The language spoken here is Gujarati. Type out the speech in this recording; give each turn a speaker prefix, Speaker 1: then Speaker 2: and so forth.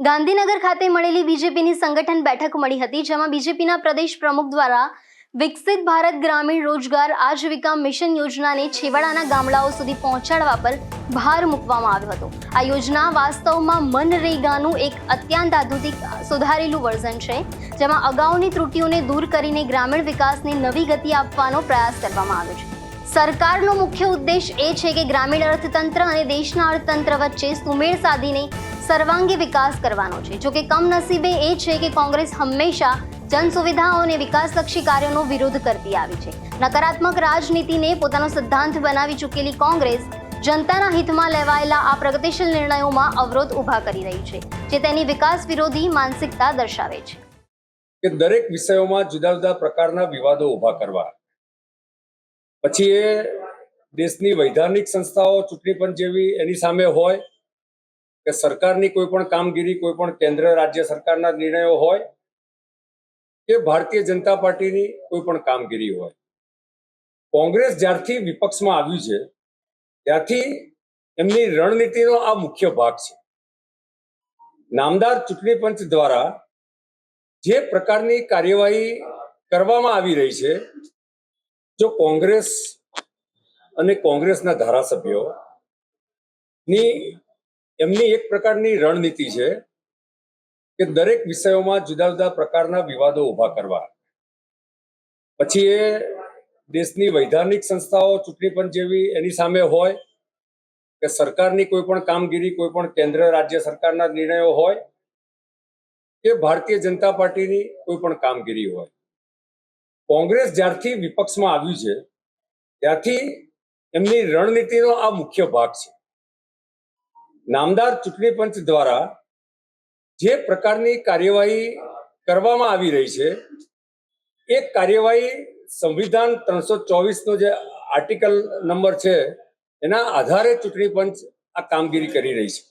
Speaker 1: ગાંધીનગર ખાતે મળેલી બીજેપીની સંગઠન બેઠક મળી હતી, જેમાં બીજેપીના પ્રદેશ પ્રમુખ દ્વારા વિકસિત ભારત ગ્રામીણ રોજગાર આજીવિકા મિશન યોજનાને છેવાડાના ગામડાઓ સુધી પહોંચાડવા પર ભાર મૂકવામાં આવ્યો હતો. આ યોજના વાસ્તવમાં મનરેગાનું એક અત્યંત આધુનિક સુધારેલું વર્ઝન છે, જેમાં અગાઉની ત્રુટિઓને દૂર કરીને ગ્રામીણ વિકાસને નવી ગતિ આપવાનો પ્રયાસ કરવામાં આવ્યો છે. સરકારનો મુખ્ય ઉદ્દેશ એ છે કે ગ્રામીણ અર્થતંત્ર અને દેશના અર્થતંત્ર વચ્ચે સુમેળ સાધીને સર્વાંગી વિકાસ કરવાનો છે. જોકે કમનસીબે એ છે કે કોંગ્રેસ હંમેશા જન સુવિધાઓ અને વિકાસલક્ષી કાર્યોનો વિરોધ કરતી આવી છે. નકારાત્મક રાજનીતિને પોતાનો સિદ્ધાંત બનાવી ચૂકેલી કોંગ્રેસ જનતાના હિતમાં લેવાયેલા આ પ્રગતિશીલ નિર્ણયોમાં અવરોધ ઊભા કરી રહી છે, જે તેની વિકાસ વિરોધી માનસિકતા દર્શાવે છે.
Speaker 2: કે દરેક વિષયોમાં જુદા જુદા પ્રકારના વિવાદો ઊભા કરવા. પછી એ દેશની વૈધાનિક સંસ્થાઓ ચૂંટણી પંચ જેવી એની સામે હોય કે સરકારની કોઈ પણ કામગીરી, કોઈ પણ કેન્દ્ર, રાજ્ય સરકારના નિર્ણયો હોય કે ભારતીય જનતા પાર્ટીની કોઈ પણ કામગીરી હોય. કોંગ્રેસ જ્યારથી વિપક્ષમાં આવ્યું છે ત્યારથી એમની રણનીતિનો આ મુખ્ય ભાગ છે. નામદાર ચૂંટણી પંચ દ્વારા જે પ્રકારની કાર્યવાહી કરવામાં આવી રહી છે, જો કોંગ્રેસ અને કોંગ્રેસના ધારાસભ્યો ની એમની એક પ્રકારની રણનીતિ છે કે દરેક વિષયોમાં જુદા જુદા પ્રકારના વિવાદો ઊભા કરવા. પછી એ દેશની વૈધાનિક સંસ્થાઓ ચૂંટણી પંચ જેવી એની સામે હોય કે સરકારની કોઈ પણ કામગીરી, કોઈ પણ કેન્દ્ર, રાજ્ય સરકારના નિર્ણયો હોય કે ભારતીય જનતા પાર્ટીની કોઈ પણ કામગીરી હોય. કોંગ્રેસ જ્યારથી વિપક્ષમાં આવ્યું છે ત્યારથી એમની રણનીતિનો આ મુખ્ય ભાગ છે. નામદાર ચૂંટણી પંચ દ્વારા જે પ્રકારની કાર્યવાહી કરવામાં આવી રહી છે, એ કાર્યવાહી સંવિધાન ત્રણસો ચોવીસનો જે આર્ટિકલ નંબર છે, એના આધારે ચૂંટણી પંચ આ કામગીરી કરી રહી છે.